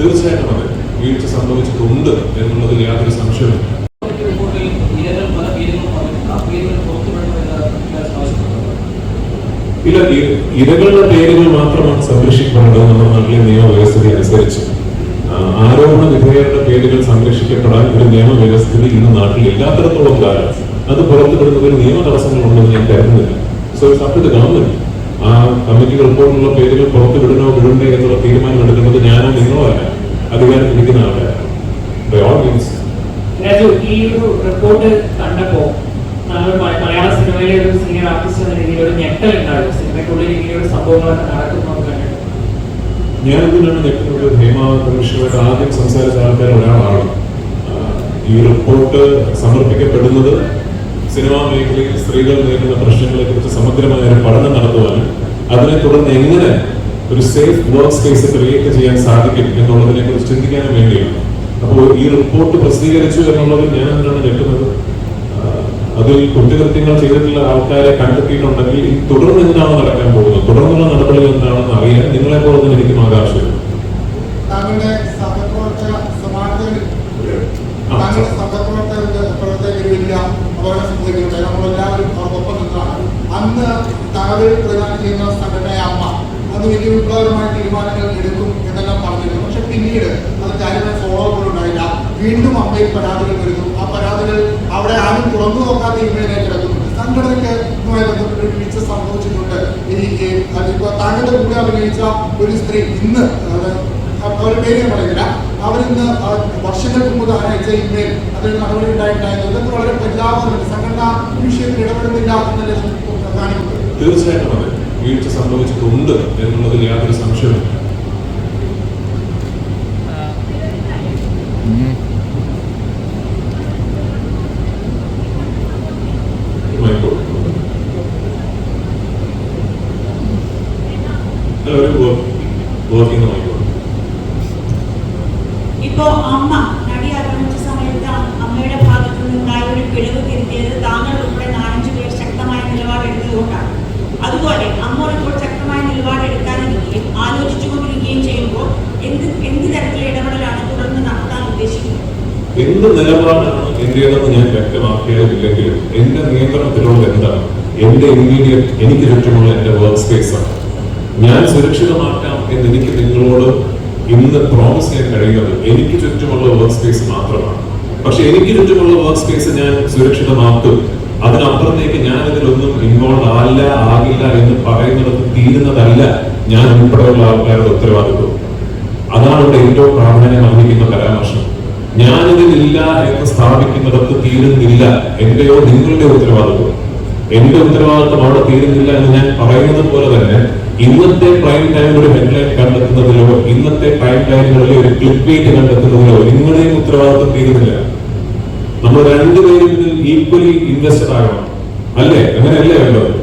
തീർച്ചയായിട്ടും അത് വീഴ്ച സംഭവിച്ചിട്ടുണ്ട് എന്നുള്ളതിൽ യാതൊരു സംശയമില്ല ഇല്ല ഇരകളുടെ പേരുകൾ മാത്രമാണ് സംരക്ഷിക്കപ്പെടേണ്ടത് നമ്മുടെ നാട്ടിലെ നിയമവ്യവസ്ഥിതി അനുസരിച്ച്. ആരോപണ വിധേയരുടെ പേരുകൾ സംരക്ഷിക്കപ്പെടാൻ ഒരു നിയമവ്യവസ്ഥിതി ഇന്ന് നാട്ടിൽ ഇല്ലാത്തടത്തോളം കാലം അത് പുറത്തുവിടുന്നതിൽ നിയമ തടസ്സങ്ങളുണ്ടെന്ന് ഞാൻ കരുതുന്നില്ല. So it's up to government ആ കമ്മിറ്റി പേരുകൾ പേരുകൾ പുറത്തുവിടണോ വിടണ്ടേ എന്നുള്ള തീരുമാനം എടുക്കുന്നത് ഞാനോ നിങ്ങളോ അല്ല. അധികാരം ആൾക്കാരാണ് ഞെട്ടിനുള്ള രാജു ഈ ഒരു റിപ്പോർട്ട് കണ്ടപ്പോ നമ്മൾ മ- മലയാള സിനിമയിലെ ഒരു സീനിയർ ആർട്ടിസ്റ്റ് എന്ന രീതിയിൽ ഒരു ഞെട്ടൽ ഉണ്ടായിരുന്നു. സിനിമയ്ക്കുള്ളിൽ ഇങ്ങനെയൊരു സംഭവങ്ങളൊക്കെ നടക്കുന്നു ഞാൻ എന്തിനാണ് ഞെട്ടുന്നത് ഹേമ കമ്മീഷനുമായിട്ട് ആദ്യം സംസാരിച്ച ആൾക്കാർ ഒരാളാണ്. ഈ റിപ്പോർട്ട് സമർപ്പിക്കപ്പെടുന്നത് സിനിമാ മേഖലയിൽ സ്ത്രീകൾ നേരിടുന്ന പ്രശ്നങ്ങളെ കുറിച്ച് സമഗ്രമായ ഒരു പഠനം നടത്തുവാനും അതിനെ തുടർന്ന് എങ്ങനെ ഒരു സേഫ് വർക്ക് സ്പേസ് ക്രിയേറ്റ് ചെയ്യാൻ സാധിക്കും എന്നുള്ളതിനെ കുറിച്ച് ചിന്തിക്കാനും വേണ്ടിയാണ്. അപ്പോൾ ഈ റിപ്പോർട്ട് പ്രസിദ്ധീകരിച്ചു എന്നുള്ളത് ഞാൻ എന്താണ് ഞെട്ടുന്നത് അതിൽ കുറ്റകൃത്യങ്ങൾ ചെയ്തിട്ടുള്ള ആൾക്കാരെ കണ്ടെത്തിയിട്ടുണ്ടെങ്കിൽ ഈ തുടർന്ന് എന്താണ് നടക്കാൻ പോകുന്നത്? തുടർന്നുള്ള നടപടികൾ എന്താണെന്ന് അറിയാൻ നിങ്ങളെ പോലെ തന്നെ എനിക്കും ആകാംക്ഷയുണ്ട്. താങ്കളുടെ സഹപ്രവർത്തക സമാനതകളിൽ ആ. താങ്കളുടെ സഹപ്രവർത്തകർക്ക് പ്രവർത്തകർ വലിയ അപകടം സംഭവിക്കുന്നുണ്ട് നമ്മളെല്ലാവരും അവർക്കൊപ്പം നിന്നതാണ് അന്ന് താങ്കൾ പ്രദാനം ചെയ്യുന്ന സംഘടനയായ അമ്മ. അന്ന് വലിയ വിപ്ലവകരമായ തീരുമാനങ്ങൾ എടുക്കും എന്നെല്ലാം പറഞ്ഞിരുന്നു. പക്ഷെ പിന്നീട് അത് കാര്യമായ ഫോളോ അപ്പ് ഉണ്ടായില്ല വീണ്ടും അമ്മയിൽ പരാതികൾ വരുന്നു. ആ പരാതികൾ അവിടെ ആരും തുറന്നു നോക്കാത്ത ഇമ്മയിലേക്ക് കിടക്കുന്നു. സംഘടനയ്ക്ക് ഇതുമായി ബന്ധപ്പെട്ട് വീഴ്ച സംഭവിച്ചിട്ടുണ്ട്. എനിക്ക് അതിപ്പോ താങ്കളുടെ കൂടെ അഭിനയിച്ച ഒരു സ്ത്രീ ഇന്ന് അത് അവരുടെ പേര് ഞാൻ പറയുന്നില്ല. അവരിന്ന് വർഷങ്ങൾക്ക് മുമ്പ് അയച്ച ഇമെയിൽ അതിൽ നടപടി ഉണ്ടായിട്ടുണ്ടായിരുന്നു ഇതൊക്കെ വളരെ പരിതാപമുണ്ട് സംഘടന വിഷയത്തിൽ ഇടപെടുന്നില്ല എന്നല്ലേ തീർച്ചയായിട്ടും അതെ. വീഴ്ച സംഭവിച്ചിട്ടുണ്ട് എന്നുള്ളതിൽ യാതൊരു സംശയമില്ല ഇപ്പോ അമ്മ നടി ആക്രമിച്ച സമയത്ത് അമ്മയുടെ ഭാഗത്തു നിന്നുണ്ടായ ഒരു പിഴവ് തിരുത്തിയത് താങ്കൾ എന്ത് നിലപാടാണ് എന്റേതെന്ന് ഞാൻ വ്യക്തമാക്കിയതില്ലെങ്കിലും എന്റെ നിയന്ത്രണത്തിലുള്ള എന്താണ്? എന്റെ ഇമ്മീഡിയറ്റ് എനിക്ക് ചുറ്റുമുള്ള എന്റെ വർക്ക് സ്പേസ് ആണ്. ഞാൻ സുരക്ഷിതമാക്കാം എന്ന് എനിക്ക് നിങ്ങളോട് ഇന്ന് പ്രോമിസ് ചെയ്യാൻ കഴിയുന്നത് എനിക്ക് ചുറ്റുമുള്ള വർക്ക് സ്പേസ് മാത്രമാണ്. പക്ഷെ എനിക്ക് ചുറ്റുമുള്ള വർക്ക് സ്പേസ് ഞാൻ സുരക്ഷിതമാക്കും. അതിനപ്പുറത്തേക്ക് ഞാൻ ഇതിലൊന്നും ഇൻവോൾവ് ആല്ല ആകില്ല എന്ന് പറയുന്നത് തീരുന്നതല്ല ഞാൻ ഉൾപ്പെടെയുള്ള ആൾക്കാരുടെ ഉത്തരവാദിത്വം. അതാണ് ഇവിടെ ഏറ്റവും പ്രാധാന്യം അർഹിക്കുന്ന പരാമർശം. ഞാനിതിലില്ല എന്ന് സ്ഥാപിക്കുന്നിടത്ത് തീരുന്നില്ല എന്റെയോ നിങ്ങളുടെ ഉത്തരവാദിത്വം. എന്റെ ഉത്തരവാദിത്വം അവിടെ തീരുന്നില്ല എന്ന് ഞാൻ പറയുന്നത് പോലെ തന്നെ ഇന്നത്തെ പ്രൈം ടൈം ഒരു ഹെഡ്ലൈൻ കണ്ടെത്തുന്നതിലോ ഇന്നത്തെ പ്രൈം ടൈമുകളിലെ ഒരു ക്ലിപ്പ് വെയിറ്റ് കണ്ടെത്തുന്നതിലോ നിങ്ങളുടെയും ഉത്തരവാദിത്വം തീരുന്നില്ല. നമ്മൾ രണ്ടുപേരും ഇതിൽ ഈക്വലി ഇൻവെസ്റ്റഡ് ആകണം. അല്ലേ? അങ്ങനെയല്ലേ വേണ്ടത്